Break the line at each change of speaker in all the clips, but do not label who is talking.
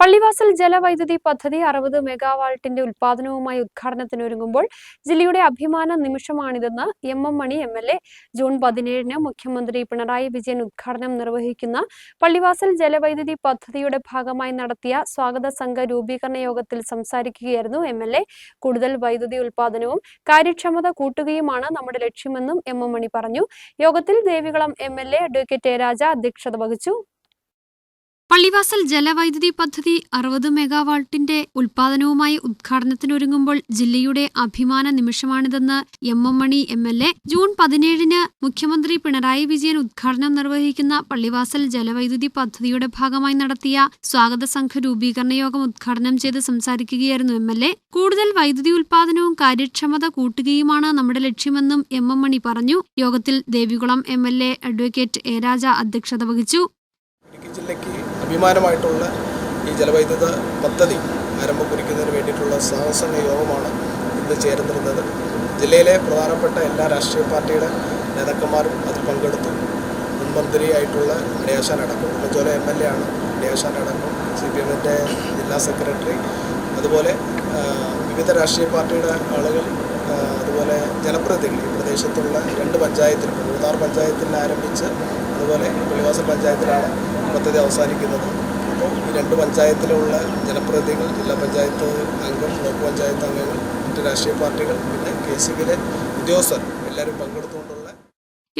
പള്ളിവാസൽ ജലവൈദ്യുതി പദ്ധതി അറുപത് മെഗാവാൾട്ടിന്റെ ഉൽപാദനവുമായി ഉദ്ഘാടനത്തിനൊരുങ്ങുമ്പോൾ ജില്ലയുടെ അഭിമാന നിമിഷമാണിതെന്ന് M M Mani M L A June പതിനേഴിന് മുഖ്യമന്ത്രി പിണറായി വിജയൻ ഉദ്ഘാടനം നിർവഹിക്കുന്ന പള്ളിവാസൽ ജലവൈദ്യുതി പദ്ധതിയുടെ ഭാഗമായി നടത്തിയ സ്വാഗത സംഘ രൂപീകരണ യോഗത്തിൽ സംസാരിക്കുകയായിരുന്നു എം എൽ എ. കൂടുതൽ വൈദ്യുതി ഉൽപാദനവും കാര്യക്ഷമത കൂട്ടുകയുമാണ് നമ്മുടെ ലക്ഷ്യമെന്നും എം എം മണി പറഞ്ഞു. യോഗത്തിൽ Devikulam M L A advocate Raja അധ്യക്ഷത വഹിച്ചു. പള്ളിവാസൽ ജലവൈദ്യുതി പദ്ധതി അറുപത് മെഗാവാൾട്ടിന്റെ ഉൽപാദനവുമായി ഉദ്ഘാടനത്തിനൊരുങ്ങുമ്പോൾ ജില്ലയുടെ അഭിമാന നിമിഷമാണിതെന്ന് M M Mani M L A. June പതിനേഴിന് മുഖ്യമന്ത്രി പിണറായി വിജയൻ ഉദ്ഘാടനം നിർവഹിക്കുന്ന പള്ളിവാസൽ ജലവൈദ്യുതി പദ്ധതിയുടെ ഭാഗമായി നടത്തിയ സ്വാഗത സംഘ രൂപീകരണ യോഗം ഉദ്ഘാടനം ചെയ്ത് സംസാരിക്കുകയായിരുന്നു എം എൽ എ. കൂടുതൽ വൈദ്യുതി ഉൽപാദനവും കാര്യക്ഷമത കൂട്ടുകയുമാണ് നമ്മുടെ ലക്ഷ്യമെന്നും എം എം മണി പറഞ്ഞു. യോഗത്തിൽ Devikulam M L A advocate A Raja അധ്യക്ഷത വഹിച്ചു.
ജില്ലയ്ക്ക് അഭിമാനമായിട്ടുള്ള ഈ ജലവൈദ്യുത പദ്ധതി ആരംഭം കുറിക്കുന്നതിന് വേണ്ടിയിട്ടുള്ള സാഹസംഗ യോഗമാണ് ഇന്ന് ചേർന്നിരുന്നത് ജില്ലയിലെ പ്രധാനപ്പെട്ട എല്ലാ രാഷ്ട്രീയ പാർട്ടിയുടെ നേതാക്കന്മാരും അതിൽ പങ്കെടുത്തു. മുൻമന്ത്രിയായിട്ടുള്ള ഇടയാശാൻ അടക്കം ഉമ്മച്ചോല എം എൽ എ ആണ് ഇടയാശാൻ അടക്കം സി പി എമ്മിന്റെ ജില്ലാ സെക്രട്ടറി അതുപോലെ വിവിധ രാഷ്ട്രീയ പാർട്ടിയുടെ ആളുകൾ അതുപോലെ ജനപ്രതിനിധികൾ പ്രദേശത്തുള്ള രണ്ട് പഞ്ചായത്തിൽ മൂന്നാർ പഞ്ചായത്തിൽ ആരംഭിച്ച് അതുപോലെ പള്ളിവാസൽ പഞ്ചായത്തിലാണ് പദ്ധതി അവസാനിക്കുന്നത്. അപ്പോൾ ഈ രണ്ട് പഞ്ചായത്തിലുള്ള ജനപ്രതിനിധികൾ ജില്ലാ പഞ്ചായത്ത് അംഗം ബ്ലോക്ക് പഞ്ചായത്ത് അംഗങ്ങൾ മറ്റ് രാഷ്ട്രീയ പാർട്ടികൾ പിന്നെ കെ സി ബിയിലെ ഉദ്യോഗസ്ഥർ എല്ലാവരും പങ്കെടുത്തുകൊണ്ടുള്ള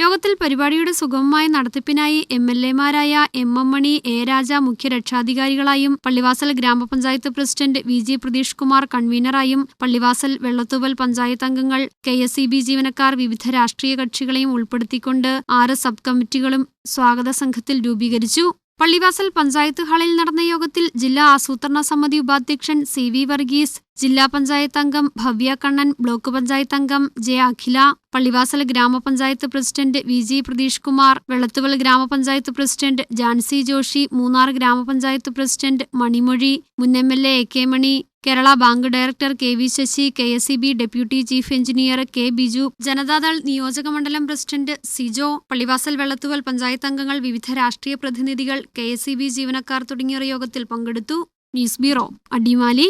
യോഗത്തിൽ പരിപാടിയുടെ സുഗമമായ നടത്തിപ്പിനായി M L എമാരായ M M Mani A Raja മുഖ്യ രക്ഷാധികാരികളായും പള്ളിവാസൽ ഗ്രാമപഞ്ചായത്ത് president V G Pratheesh Kumar കൺവീനറായും Pallivasal Vellathooval panchayat അംഗങ്ങൾ കെ എസ് ഇ ബി ജീവനക്കാർ വിവിധ രാഷ്ട്രീയ കക്ഷികളെയും ഉൾപ്പെടുത്തിക്കൊണ്ട് ആറ് സബ് കമ്മിറ്റികളും സ്വാഗത സംഘത്തിൽ രൂപീകരിച്ചു. പള്ളിവാസൽ പഞ്ചായത്ത് ഹാളിൽ നടന്ന യോഗത്തിൽ ജില്ലാ ആസൂത്രണ സമിതി ഉപാധ്യക്ഷൻ സി വി വർഗീസ് ജില്ലാ പഞ്ചായത്ത് അംഗം ഭവ്യ കണ്ണൻ ബ്ലോക്ക് പഞ്ചായത്ത് അംഗം ജെ അഖില പള്ളിവാസൽ ഗ്രാമപഞ്ചായത്ത് president V G Pratheesh Kumar Vellathooval ഗ്രാമപഞ്ചായത്ത് പ്രസിഡന്റ് ജാൻസി ജോഷി മൂന്നാർ ഗ്രാമപഞ്ചായത്ത് പ്രസിഡന്റ് മണിമൊഴി മുൻ M L A K Mani Kerala bank director K V Sasi K S E B deputy chief engineer K Biju Janata Dal നിയോജക മണ്ഡലം president Sijo Pallivasal Vellathooval panchayat അംഗങ്ങൾ വിവിധ രാഷ്ട്രീയ പ്രതിനിധികൾ K S C B ജീവനക്കാർ തുടങ്ങിയവർ യോഗത്തിൽ പങ്കെടുത്തു. News bureau Adimali.